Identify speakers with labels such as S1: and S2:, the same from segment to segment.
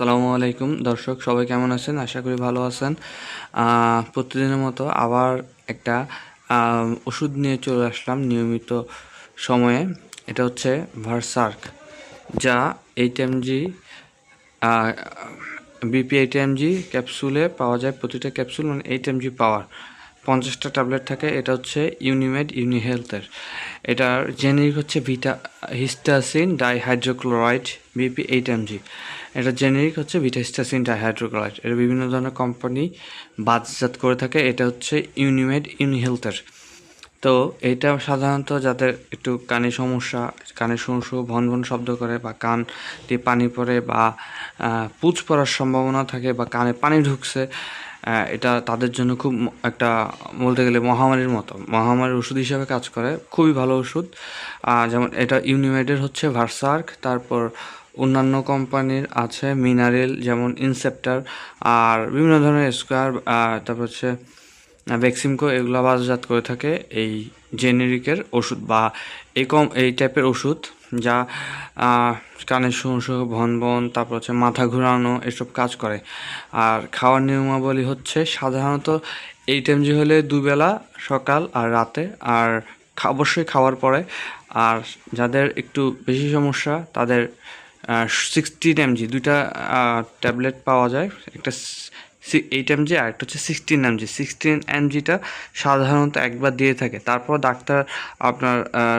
S1: আসসালামু আলাইকুম। দর্শক, সবাই কেমন আছেন? আশা করি ভালো আছেন। প্রতিদিনের মতো আবার একটা ওষুধ নিয়ে চলে আসলাম নিয়মিত সময়ে। এটা হচ্ছে ভার্সার্ক যা eight mg BP eight mg ক্যাপসুলে পাওয়া যায়, প্রতিটা ক্যাপসুল মানে এইট এমজি পাওয়ার। পঞ্চাশটা ট্যাবলেট থাকে, এটা হচ্ছে ইউনিমেড ইউনি হেলথের এটার জেনেরিক হচ্ছে betahistine dihydrochloride BP eight mg এটা জেনেরিক হচ্ছে ভিটা হিস্টাসিন ডাইহাইড্রোক্লোরাইড এটা বিভিন্ন ধরনের কোম্পানি বাজারজাত করে থাকে। এটা হচ্ছে ইউনিমেড ইউনি হেলথের তো এটা সাধারণত যাদের একটু কানে সমস্যা, কানে শু শু ভন ভন শব্দ করে বা কান দিয়ে পানি পড়ে বা পুঁজ পড়ার সম্ভাবনা থাকে বা কানে পানি ঢুকছে এটা তাদের জন্য খুব একটা বলতে গেলে মহামারীর মতো। মহামারীর ওষুধ হিসাবে কাজ করে, খুবই ভালো ওষুধ। যেমন এটা ইউনিমেডের হচ্ছে ভার্সার্ক তারপর অন্যান্য কোম্পানির আছে মিনারেল যেমন ইনসেপ্টার আর বিভিন্ন ধরনের স্কোয়ার তারপর হচ্ছে ভ্যাক্সিমকো এগুলো বাজারজাত করে থাকে এই জেনেরিকের ওষুধ বা এই কম এই টাইপের ওষুধ। যা কানের সমস্যা ভন ভন, তারপর হচ্ছে মাথা ঘোরানো, এসব কাজ করে। আর খাওয়ার নিয়মাবলী হচ্ছে সাধারণত এই টাইম যে হলে দুবেলা, সকাল আর রাতে, আর অবশ্যই খাওয়ার পরে। আর যাদের একটু বেশি সমস্যা, তাদের সিক্সটিন এমজি দুইটা ট্যাবলেট পাওয়া যায়। একটা এইট এমজি, আর একটা হচ্ছে সিক্সটিন এমজি। সিক্সটিন এমজিটা সাধারণত একবার দিয়ে থাকে। তারপর ডাক্তার আপনার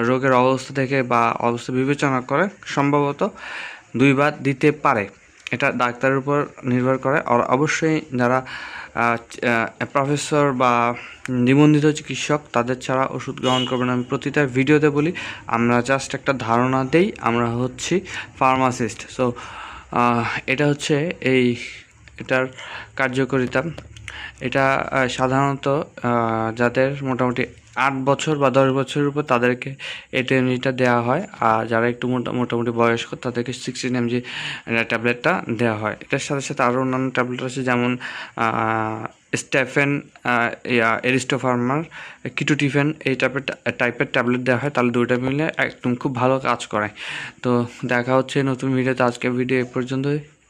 S1: রোগের অবস্থা থেকে বা অবস্থা বিবেচনা করে সম্ভবত দুইবার দিতে পারে। এটা ডাক্তারের উপর নির্ভর করে। আর অবশ্যই যারা প্রফেসর বা নিবন্ধিত চিকিৎসক, তাদের ছাড়া ওষুধ গ্রহণ করবেন। আমি প্রতিটা ভিডিওতে বলি, আমরা জাস্ট একটা ধারণা দেই, আমরা হচ্ছি ফার্মাসিস্ট সো এটা হচ্ছে এই এটার কার্যকারিতা। এটা সাধারণত যাদের মোটামুটি আট বছর বা দশ বছরের উপর তাদেরকে এই দেওয়া হয়, আর যারা একটু মোটা, মোটামুটি বয়স্ক, তাদেরকে সিক্সটিন এমজি ট্যাবলেটটা দেওয়া হয়। এটার সাথে সাথে আরও অন্যান্য ট্যাবলেট আছে, যেমন স্টেফেন এরিস্টোফার্মার কিটোটিফেন এই টাইপের টাইপের ট্যাবলেট দেওয়া হয়। তাহলে দুইটা মিলে একদম খুব ভালো কাজ করে তো দেখা হচ্ছে নতুন ভিডিওতে আজকে ভিডিও এ পর্যন্তই।